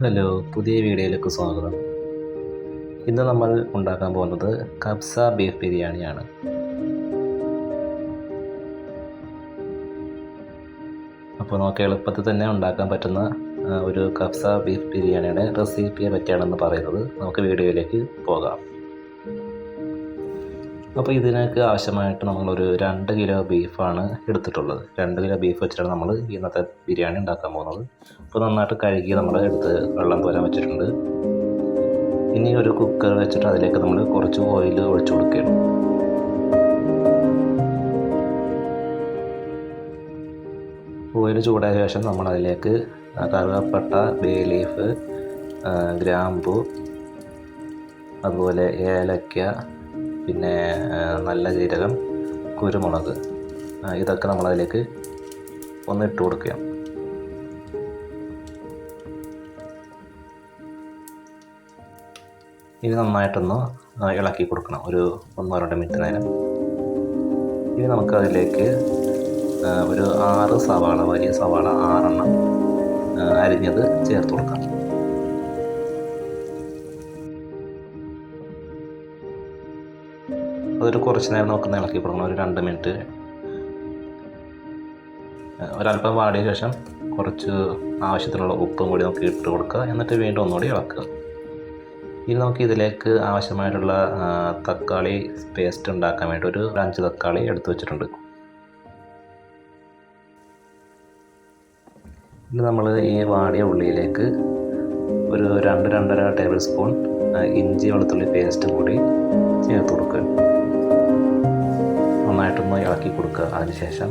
Hello പുതിയ വീഡിയോയിലേക്ക് സ്വാഗതം. ഇന്ന് നമ്മൾ ഉണ്ടാക്കാൻ പോകുന്നത് കബ്സ ബീഫ് ബിരിയാണിയാണ്. അപ്പോൾ നമുക്ക് എളുപ്പത്തിൽ തന്നെ ഉണ്ടാക്കാൻ പറ്റുന്ന ഒരു കബ്സ ബീഫ് ബിരിയാണിയുടെ റെസിപ്പിയെ പറ്റിയാണെന്ന് പറയുന്നത് നമുക്ക് വീഡിയോയിലേക്ക് പോകാം. അപ്പോൾ ഇതിനൊക്കെ ആവശ്യമായിട്ട് നമ്മളൊരു രണ്ട് കിലോ ബീഫാണ് എടുത്തിട്ടുള്ളത്. രണ്ട് കിലോ ബീഫ് വെച്ചിട്ടാണ് നമ്മൾ ഇന്നത്തെ ബിരിയാണി ഉണ്ടാക്കാൻ പോകുന്നത്. അപ്പോൾ നന്നായിട്ട് കഴുകി നമ്മൾ എടുത്ത് വെള്ളം പോരാൻ വെച്ചിട്ടുണ്ട്. ഇനി ഒരു കുക്കർ വെച്ചിട്ട് അതിലേക്ക് നമ്മൾ കുറച്ച് ഓയിൽ ഒഴിച്ചു കൊടുക്കുകയാണ്. ഓയിൽ ചൂടായ ശേഷം നമ്മൾ അതിലേക്ക് കറുവപ്പട്ട ബേ ലീഫ് ഗ്രാമ്പു അതുപോലെ ഏലക്ക പിന്നെ നല്ല ജീരകം കുരുമുളക് ഇതൊക്കെ നമ്മളതിലേക്ക് ഒന്ന് ഇട്ട് കൊടുക്കുക. ഇത് നന്നായിട്ടൊന്ന് ഇളക്കി കൊടുക്കണം. ഒരു ഒന്നോ രണ്ടോ മിനിറ്റ് നേരം. ഇനി നമുക്ക് അതിലേക്ക് ഒരു ആറ് സവാള വലിയ സവാള ആറെണ്ണം അരിഞ്ഞത് ചേർത്ത് കൊടുക്കാം. അതൊരു കുറച്ച് നേരം നമുക്ക് ഇളക്കി കൊടുക്കണം ഒരു രണ്ട് മിനിറ്റ്. ഒരല്പം വാടിയ ശേഷം കുറച്ച് ആവശ്യത്തിനുള്ള ഉപ്പും കൂടി നമുക്ക് ഇട്ട് കൊടുക്കുക. എന്നിട്ട് വീണ്ടും ഒന്നുകൂടി ഇളക്കുക. ഇനി നമുക്ക് ഇതിലേക്ക് ആവശ്യമായിട്ടുള്ള തക്കാളി പേസ്റ്റ് ഉണ്ടാക്കാൻ വേണ്ടി ഒരു അഞ്ച് തക്കാളി എടുത്തു വെച്ചിട്ടുണ്ട്. ഇനി നമ്മൾ ഈ വാടിയ ഉള്ളിയിലേക്ക് ഒരു രണ്ട് രണ്ടര ടേബിൾ സ്പൂൺ ഇഞ്ചി വെളുത്തുള്ളി പേസ്റ്റ് കൂടി നന്നായിട്ടൊന്ന് ഇളക്കി കൊടുക്കുക അതിനുശേഷം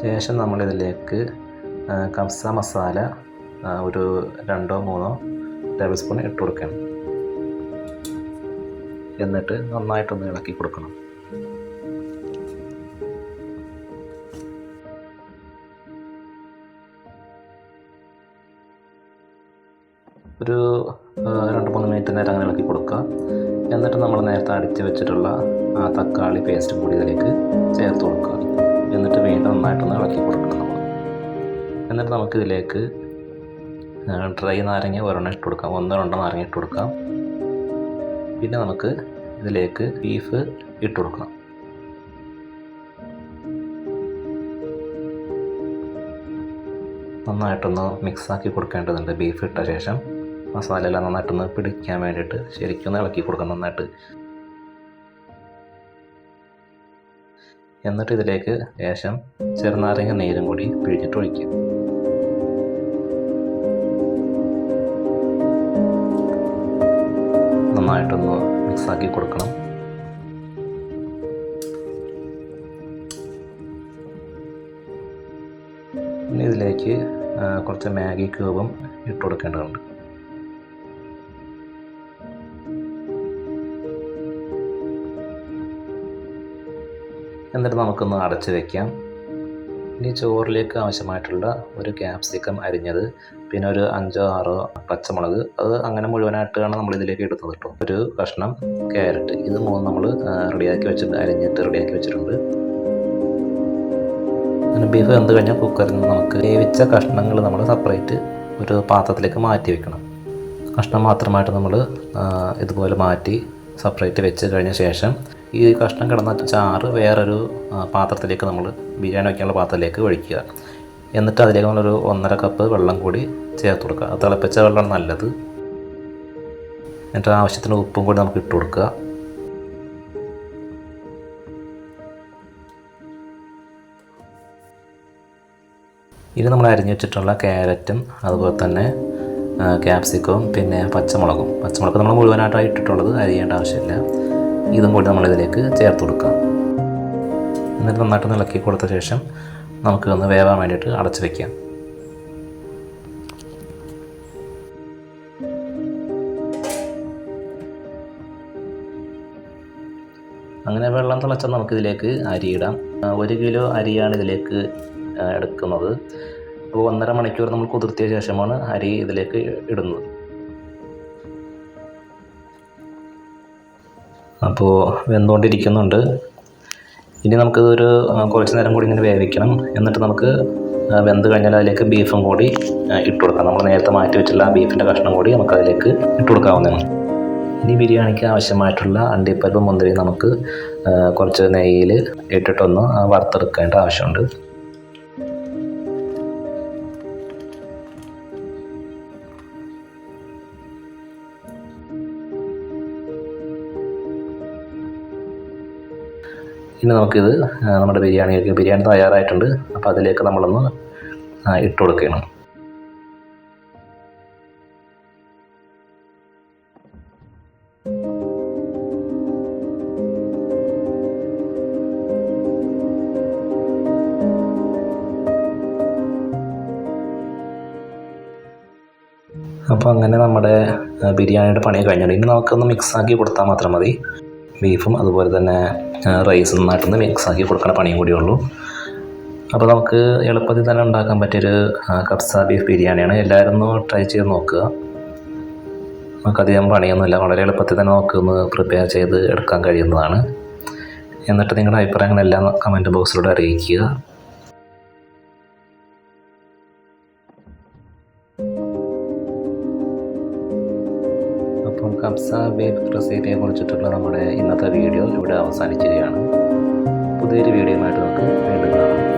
ശേഷം. നമ്മളിതിലേക്ക് കംസ മസാല ഒരു രണ്ടോ മൂന്നോ ടേബിൾ സ്പൂൺ ഇട്ട് കൊടുക്കണം. എന്നിട്ട് നന്നായിട്ടൊന്ന് ഇളക്കി കൊടുക്കണം. ഒരു രണ്ട് മൂന്ന് മിനിറ്റ് നേരം അങ്ങനെ ഇളക്കി കൊടുക്കുക. എന്നിട്ട് നമ്മൾ നേരത്തെ അടിച്ച് വെച്ചിട്ടുള്ള ആ തക്കാളി പേസ്റ്റും കൂടി ഇതിലേക്ക് ചേർത്ത് കൊടുക്കുക. എന്നിട്ട് വീണ്ടും നന്നായിട്ടൊന്ന് ഇളക്കി കൊടുക്കണം നമ്മൾ. എന്നിട്ട് നമുക്കിതിലേക്ക് ഡ്രൈ നാരങ്ങ ഒരെണ്ണം ഇട്ട് കൊടുക്കാം. ഒന്നോ രണ്ടോ നാരങ്ങ ഇട്ട് കൊടുക്കാം. പിന്നെ നമുക്ക് ഇതിലേക്ക് ബീഫ് ഇട്ട് കൊടുക്കണം. നന്നായിട്ടൊന്ന് മിക്സാക്കി കൊടുക്കേണ്ടതുണ്ട് ബീഫ് ഇട്ട ശേഷം. മസാല എല്ലാം നന്നായിട്ടൊന്ന് പിടിക്കാൻ വേണ്ടിയിട്ട് ശരിക്കും ഒന്ന് ഇളക്കി കൊടുക്കണം നന്നായിട്ട്. എന്നിട്ട് ഇതിലേക്ക് ലേശം ചെറുനാരങ്ങ നീരും കൂടി പിഴിഞ്ഞിട്ട് ഒഴിക്കും നന്നായിട്ടൊന്ന് മിക്സാക്കി കൊടുക്കണം. ഇനി ഇതിലേക്ക് കുറച്ച് മാഗി ക്യൂബും ഇട്ട് കൊടുക്കേണ്ടതുണ്ട്. എന്നിട്ട് നമുക്കൊന്ന് അടച്ചു വെക്കാം. ഇനി ചോറിലേക്ക് ആവശ്യമായിട്ടുള്ള ഒരു ക്യാപ്സിക്കം അരിഞ്ഞത് പിന്നെ ഒരു അഞ്ചോ ആറോ പച്ചമുളക് അത് അങ്ങനെ മുഴുവനായിട്ടാണ് നമ്മൾ ഇതിലേക്ക് എടുത്തത് കേട്ടോ. ഒരു കഷ്ണം ക്യാരറ്റ് ഇത് മൂന്ന് നമ്മൾ റെഡിയാക്കി വെച്ചിട്ടുണ്ട് അരിഞ്ഞിട്ട് റെഡിയാക്കി വെച്ചിട്ടുണ്ട്. അങ്ങനെ ബീഫ് വെന്ത് കഴിഞ്ഞാൽ കുക്കറിൽ നിന്ന് നമുക്ക് വേവിച്ച കഷ്ണങ്ങൾ നമ്മൾ സെപ്പറേറ്റ് ഒരു പാത്രത്തിലേക്ക് മാറ്റി വെക്കണം. കഷ്ണം മാത്രമായിട്ട് നമ്മൾ ഇതുപോലെ മാറ്റി സെപ്പറേറ്റ് വെച്ച് കഴിഞ്ഞ ശേഷം ഈ കഷ്ണം കിടന്ന ചാറ് വേറൊരു പാത്രത്തിലേക്ക് നമ്മൾ ബിരിയാണി വയ്ക്കാനുള്ള പാത്രത്തിലേക്ക് ഒഴിക്കുക. എന്നിട്ട് അതിലേക്ക് നമ്മളൊരു ഒന്നര കപ്പ് വെള്ളം കൂടി ചേർത്ത് കൊടുക്കുക. അത് തിളപ്പിച്ച വെള്ളമാണ് നല്ലത്. എന്നിട്ട് ആവശ്യത്തിന് ഉപ്പും കൂടി നമുക്ക് ഇട്ട് കൊടുക്കുക. ഇത് നമ്മൾ അരിഞ്ഞു വെച്ചിട്ടുള്ള ക്യാരറ്റും അതുപോലെ തന്നെ ക്യാപ്സിക്കവും പിന്നെ പച്ചമുളകും. പച്ചമുളക് നമ്മൾ മുഴുവനായിട്ടാണ് ഇട്ടിട്ടുള്ളത് അരിയേണ്ട ആവശ്യമില്ല. ഇതും കൂടി നമ്മളിതിലേക്ക് ചേർത്ത് കൊടുക്കാം. എന്നിട്ട് നന്നായിട്ട് ഇളക്കി കൊടുത്ത ശേഷം നമുക്ക് ഒന്ന് വേവാൻ വേണ്ടിയിട്ട് അടച്ചു വയ്ക്കാം അങ്ങനെ വെള്ളം തിളച്ചാൽ നമുക്കിതിലേക്ക് അരിയിടാം ഇടാം. ഒരു കിലോ അരിയാണ് ഇതിലേക്ക് എടുക്കുന്നത്. അപ്പോൾ ഒന്നര മണിക്കൂർ നമ്മൾ കുതിർത്തിയ ശേഷമാണ് അരി ഇതിലേക്ക് ഇടുന്നത്. അപ്പോൾ വെന്തുകൊണ്ടിരിക്കുന്നുണ്ട് ഇനി നമുക്കിതൊരു കുറച്ച് നേരം കൂടി ഇങ്ങനെ വേവിക്കണം. എന്നിട്ട് നമുക്ക് വെന്ത് കഴിഞ്ഞാൽ അതിലേക്ക് ബീഫും കൂടി ഇട്ട് കൊടുക്കാം. നമ്മൾ നേരത്തെ മാറ്റി വെച്ചുള്ള ബീഫിന്റെ കഷ്ണം കൂടി നമുക്ക് അതിലേക്ക് ഇട്ട് കൊടുക്കാവുന്നതാണ്. ഇനി ബിരിയാണിക്ക് ആവശ്യമായിട്ടുള്ള അണ്ടിപ്പരിപ്പ് മുന്തിരി നമുക്ക് കുറച്ച് നെയ്യിൽ ഇട്ടിട്ടൊന്ന് വറുത്തെടുക്കേണ്ട ആവശ്യമുണ്ട്. ഇനി നമുക്കിത് നമ്മുടെ ബിരിയാണിക്ക് ബിരിയാണി തയ്യാറായിട്ടുണ്ട്. അപ്പോൾ അതിലേക്ക് നമ്മളൊന്ന് ഇട്ട് കൊടുക്കണം. അപ്പോൾ അങ്ങനെ നമ്മുടെ ബിരിയാണിയുടെ പണി കഴിഞ്ഞിട്ടുണ്ട് ഇനി നമുക്കൊന്ന് മിക്സ് ആക്കി കൊടുത്താൽ മാത്രം മതി. ബീഫും അതുപോലെ തന്നെ റൈസും റൈസും നന്നായിട്ടൊന്ന് മിക്സാക്കി കൊടുക്കണ പണിയും കൂടിയേ ഉള്ളൂ. അപ്പോൾ നമുക്ക് എളുപ്പത്തിൽ തന്നെ ഉണ്ടാക്കാൻ പറ്റിയൊരു കബ്സ ബീഫ് ബിരിയാണിയാണ്. എല്ലാവരും ഒന്ന് ട്രൈ ചെയ്ത് നോക്കുക. നമുക്കധികം പണിയൊന്നുമില്ല. വളരെ എളുപ്പത്തിൽ തന്നെ നമുക്ക് ഒന്ന് പ്രിപ്പയർ ചെയ്ത് എടുക്കാൻ കഴിയുന്നതാണ്. എന്നിട്ട് നിങ്ങളുടെ അഭിപ്രായങ്ങളെല്ലാം കമന്റ് ബോക്സിലൂടെ അറിയിക്കുക. അപ്പം കബ്സ ബേബ് റെസിപ്പിയെ കുറിച്ചിട്ടുള്ള നമ്മുടെ ഇന്നത്തെ വീഡിയോ ഇവിടെ അവസാനിക്കുകയാണ് പുതിയൊരു വീഡിയോയുമായിട്ട് നമുക്ക് വീണ്ടും കാണാം.